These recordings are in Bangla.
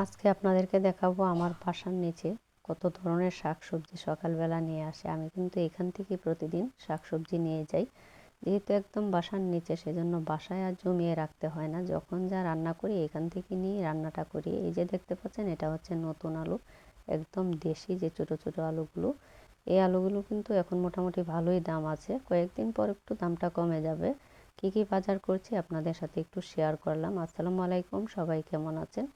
আজকে আপনাদেরকে দেখাবো আমার বাসার নিচে কত ধরনের শাকসবজি সকালবেলা নিয়ে আসে। আমি কিন্তু এখান থেকে প্রতিদিন শাকসবজি নিয়ে যাই। যেহেতু একদম বাসার নিচে, সেজন্য বাসায় আর জমিয়ে রাখতে হয় না। যখন যা রান্না করি, এখান থেকে নিয়ে রান্নাটা করি। এই যে দেখতে পাচ্ছেন, এটা হচ্ছে নতুন আলু, একদম দেশি যে ছোটো ছোটো আলুগুলো। এই আলুগুলো কিন্তু এখন মোটামুটি ভালোই দাম আছে। কয়েকদিন পর একটু দামটা কমে যাবে। কি কি বাজার করছি আপনাদের সাথে একটু শেয়ার করলাম। আসসালামু আলাইকুম, সবাই কেমন আছেন?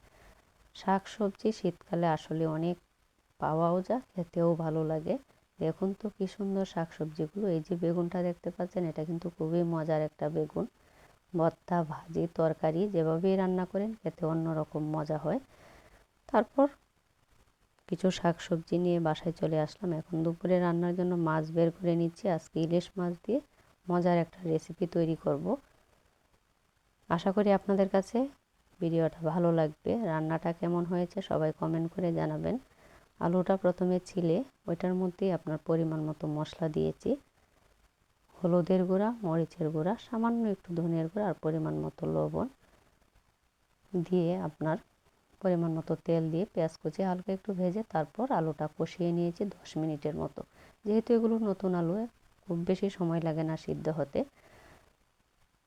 শাক সবজি শীতকালে আসলে অনেক পাওয়াও যায়, খেতেও ভালো লাগে। দেখুন তো কী সুন্দর শাক সবজিগুলো এই যে বেগুনটা দেখতে পাচ্ছেন, এটা কিন্তু খুবই মজার একটা বেগুন। ভর্তা, ভাজি, তরকারি যেভাবেই রান্না করেন, খেতে অন্যরকম মজা হয়। তারপর কিছু শাক সবজি নিয়ে বাসায় চলে আসলাম। এখন দুপুরে রান্নার জন্য মাছ বের করে নিচ্ছি। আজকে ইলিশ মাছ দিয়ে মজার একটা রেসিপি তৈরি করব। আশা করি আপনাদের কাছে ভিডিওটা ভালো লাগবে। রান্নাটা কেমন হয়েছে সবাই কমেন্ট করে জানাবেন। আলুটা প্রথমে ছিলে, ওইটার মধ্যেই আপনার পরিমাণ মতো মশলা দিয়েছি। হলুদের গুঁড়া, মরিচের গুঁড়া, সামান্য একটু ধনের গুঁড়া আর পরিমাণ মতো লবণ দিয়ে আপনার পরিমাণ মতো তেল দিয়ে পেঁয়াজ কুচি হালকা একটু ভেজে তারপর আলুটা কষিয়ে নিয়েছি দশ মিনিটের মতো। যেহেতু এগুলো নতুন আলু, খুব বেশি সময় লাগে না সিদ্ধ হতে।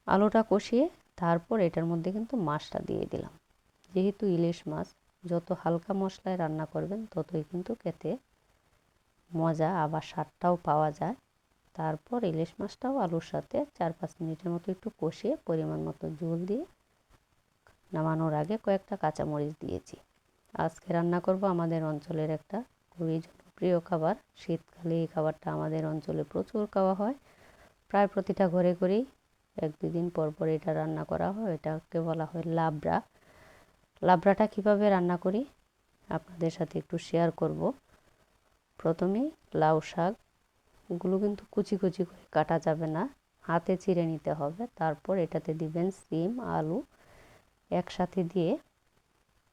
আলুটা কষিয়ে তারপর এটার মধ্যে কিন্তু মাছটা দিয়ে দিলাম। যেহেতু ইলিশ মাছ, যত হালকা মশলায় রান্না করবেন, ততই কিন্তু খেতে মজা, আবার স্বাদটাও পাওয়া যায়। তারপর ইলিশ মাছটাও আলুর সাথে চার পাঁচ মিনিটের মতো একটু কষিয়ে পরিমাণ মতো জল দিয়ে নামানোর আগে কয়েকটা কাঁচামরিচ দিয়েছি। আজকে রান্না করব আমাদের অঞ্চলের একটা খুবই জনপ্রিয় খাবার। শীতকালে এই খাবারটা আমাদের অঞ্চলে প্রচুর খাওয়া হয়। প্রায় প্রতিটা ঘরে ঘরেই এক দুদিন পর পর এটা রান্না করা হয়, এটাকে বলা হয় লাবড়া। লাবড়াটা কীভাবে রান্না করি? আপনাদের সাথে একটু শেয়ার করব। প্রথমেই লাউ শাকগুলো কিন্তু কুচি কুচি করে কাটা যাবে না, হাতে চিড়ে নিতে হবে। তারপর এটাতে দিবেন সিম, আলু, একসাথে দিয়ে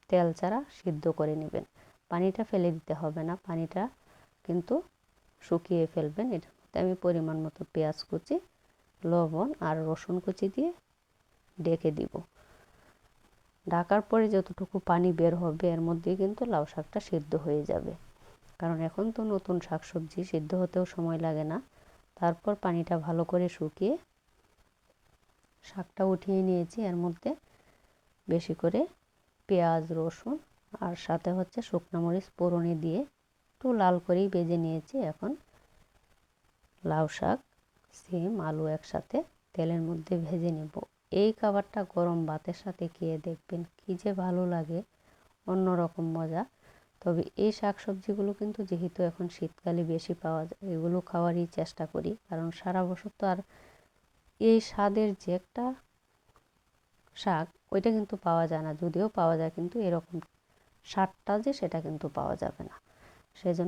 তেল ছাড়া সিদ্ধ করে নেবেন। পানিটা ফেলে দিতে হবে না, পানিটা কিন্তু শুকিয়ে ফেলবেন। এটার মধ্যে আমি পরিমাণ মতো পেঁয়াজ কুচি লবণ আর রসুন কুচি দিয়ে ডেকে দিব। ঢাকার পরে যতটুকু পানি বের হবে, এর মধ্যেই কিন্তু লাউ শাকটা সিদ্ধ হয়ে যাবে। কারণ এখন তো নতুন শাক সবজি সিদ্ধ হতেও সময় লাগে না। তারপর পানিটা ভালো করে শুকিয়ে শাকটা উঠিয়ে নিয়েছি। এর মধ্যে বেশি করে পেঁয়াজ, রসুন আর সাথে হচ্ছে শুকনো মরিচ পোড়নে দিয়ে একটু লাল করেই বেজে নিয়েছি। এখন লাউ শাক সিম, আলু একসাথে তেলের মধ্যে ভেজে নেব। এই খাবারটা গরম ভাতের সাথে খেয়ে দেখবেন কী যে ভালো লাগে, অন্যরকম মজা। তবে এই শাক সবজিগুলো কিন্তু যেহেতু এখন শীতকালে বেশি পাওয়া যায়, এগুলো খাওয়ারই চেষ্টা করি। কারণ সারা বছর তো আর এই স্বাদের যে একটা শাক, ওইটা কিন্তু পাওয়া যায় না। যদিও পাওয়া যায়, কিন্তু এরকম স্বাদটা যে সেটা কিন্তু পাওয়া যাবে না। সেজন্য